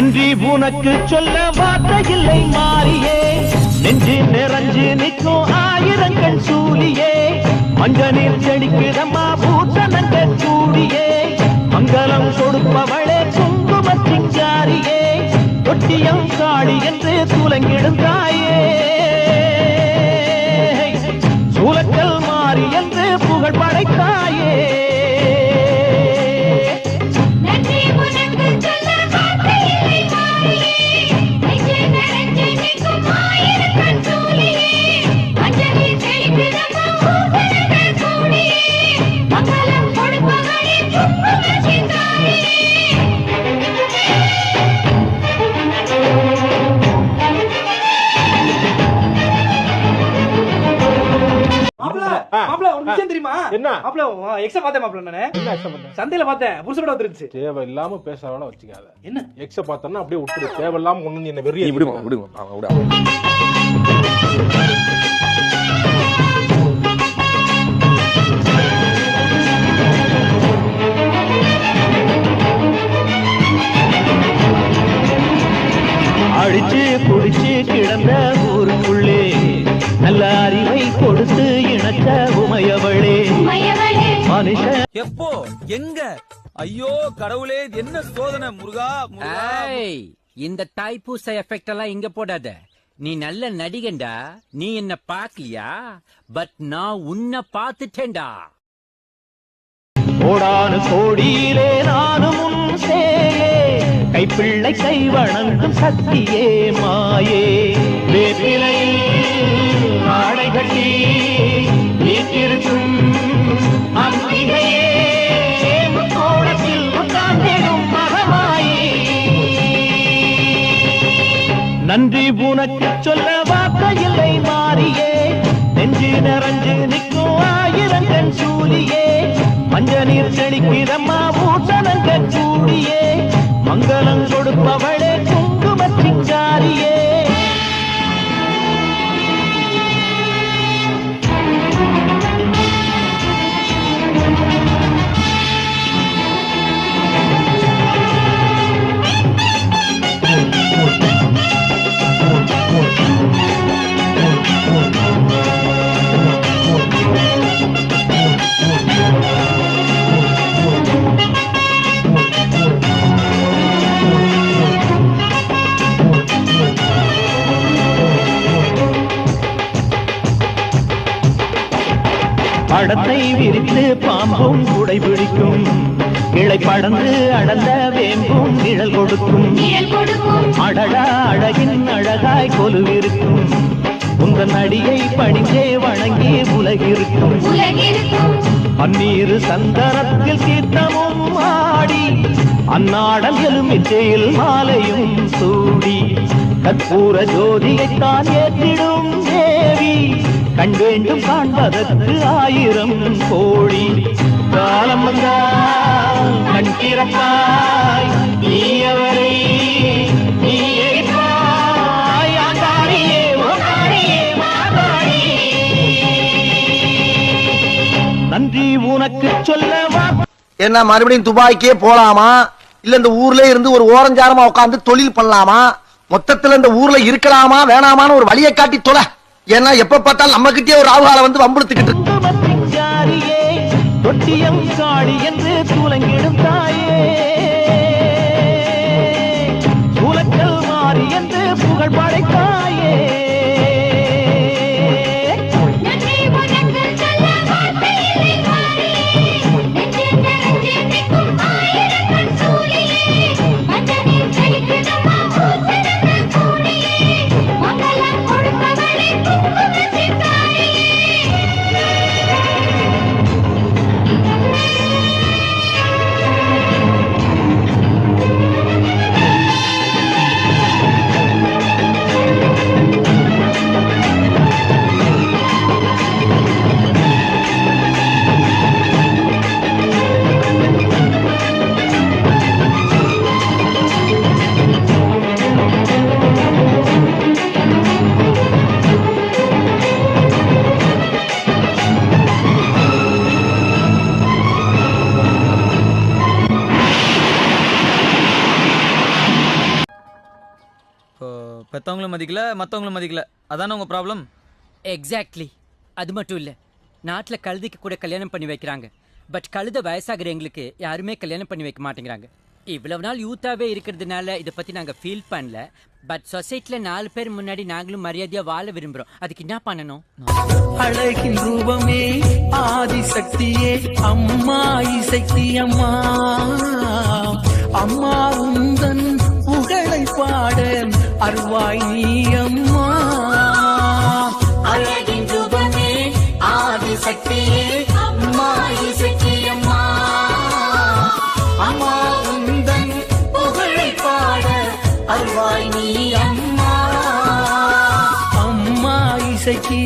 நன்றி உனக்கு சொல்ல வார்த்தையில்லை மாறியே. நெஞ்சு நிறைஞ்சு நிற்கும் ஆயிரங்கள் சூழியே மஞ்சனில் நீர் செடிக்குதம்மா பூசணங்க சூடியே. மங்களம் கொடுப்பவளே குங்கும சிங்காரியே. தொட்டியம் காளி என்று துலங்கிடும் தாயே சூலக்கல் மாறி என்று புகழ் படைத்தாயே. மாப்ள ஆ. மாப்ள ஒரு விஷயம் தெரியுமா? என்ன? மாப்ள எக்ஸ பார்த்தேன் மாப்ள நானு. என்ன எக்ஸ பண்ண சந்தையில பார்த்தேன். புருஷனோட வந்துருச்சு தேவை இல்லாம பேசுறவள வச்சுக்காத. என்ன? எக்ஸ பார்த்தோன்னா அப்படியே விட்டுடு. தேவையில்லாம ஒண்ணு நீ என்ன வெறிய விடுமா விடுமா. அவன் விடு. அடிச்சு குடிச்சு கிடந்த ஊருக்குள்ளே உமையவளே. மனுஷ. எப்போ? எங்க? ஐயோ கடவுளே இது என்ன சோதனை முருகா இந்த தைப்பூச எஃபெக்ட் எல்லாம் இங்க போடாத. நீ நல்ல நடிகண்டா நீ என்ன பாக்கலியா பட் நான் உன்னை பார்த்துட்டேன்டா. கோடானு கோடியிலே நானும் உன் சேயே கைப்பிள்ளை கை வணங்கும் சக்தியே மாயே. வேப்பிலை ஆடை கட்டி வீட்டிருக்கும் அம்பிகையே நன்றி உனக்கு சொல்ல வார்த்தையில்லை மாறியே. நெஞ்சு நிறைஞ்சு நிற்கும் ஆயிரங்கன் சூரியே மஞ்ச நீர் செடிக்கிறம்மா பூசணங்க சூடியே. மங்களம் கொடுப்பவள் படத்தை விரித்து பாம்பும் குடை பிடிக்கும். கிளை படந்து அடந்த வேம்பும் நிழல் கொடுக்கும். அடடா அழகின் அழகாய் கொலுவிருக்கும். உங்கள் நடிகை பணிந்தே வணங்கி உலகிருக்கும். பன்னீர் சந்தனத்தில் கீர்த்தமும் ஆடி அந்நாடம் எலுமிச்சையில் மாலையும் சூடி கற்பூர ஜோதியைத்தான் ஏற்றிடும். கண் வேண்டும் காண்பதற்கு ஆயிரம் கோழி காலம் வந்தால் கண் திறப்பாய். நீ அவரை நீ நன்றி உனக்கு சொல்லவா? என்ன மறுபடியும் துபாய்க்கே போலாமா? இல்ல இந்த ஊர்ல இருந்து ஒரு ஓரஞ்சாரமா உட்கார்ந்து தொழில் பண்ணலாமா? மொத்தத்துல இந்த ஊர்ல இருக்கலாமா வேணாமான்னு ஒரு வழியை காட்டி தொலை. ஏன்னா எப்ப பார்த்தாலும் நம்ம கிட்டே ஒரு ராவுகால வந்து வம்புழுத்துக்கிட்டு இருக்கு. குங்குமத்திங்காரியே தொட்டியம் சாடி என்று சூலங்கிடும் தாயே சூலக்கல் மாறி என்று புகழ் படைத்தாயே பெத்தவங்களும் மதிக்கல மத்தவங்களும் மதிக்கல. அதானே உங்க ப்ராப்ளம் எக்ஸாக்ட்லி அது மட்டும் இல்ல. நாட்டுல கழுதைக்கு கூட கல்யாணம் பண்ணி வைக்கிறாங்க. பட் கழுத வயசாகிற எங்களுக்கு யாருமே கல்யாணம் பண்ணி வைக்க மாட்டேங்கிறாங்க. இவ்வளவு நாள் யூத்தாவே இருக்கிறதுனால இதை பத்தி நாங்க ஃபீல் பண்ணல. பட் சொசைட்டில நாலு பேர் முன்னாடி நாங்களும் மரியாதையா வாழ விரும்புறோம். அதுக்கு என்ன பண்ணணும்? அழகின் ரூபமே ஆதிசக்தியே அம்மா இசக்தி அம்மா. அருவாய் நீ அம்மா அழகின் ரூபமே ஆதிசக்தியே அம்மா இசக்கி அம்மா உந்தன் புகழை பாட அருவாய் நீ அம்மா அம்மா இசைக்கு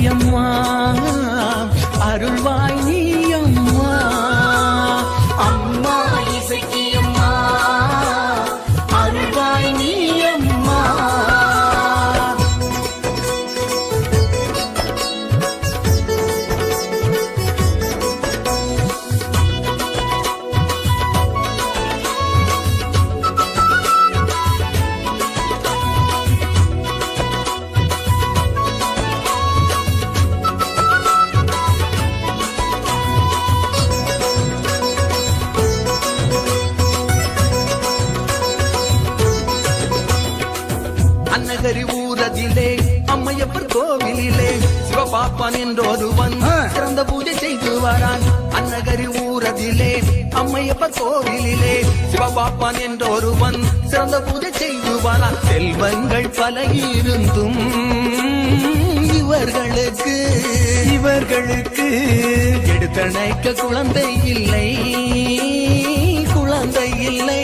ஊரதிலே அம்மையப்பர் கோவிலிலே. சிவபாப்பான் என்றொருவன் சிறந்த பூஜை செய்து வரான். அன்னகரி ஊரதிலே அம்மையப்பர் கோவிலிலே. சிவபாப்பான் என்றொருவன் சிறந்த பூஜை செய்து வரான். செல்வங்கள் பல இருந்தும் இவர்களுக்கு இவர்களுக்கு எடுத்தணைக்க குழந்தை இல்லை. குழந்தை இல்லை.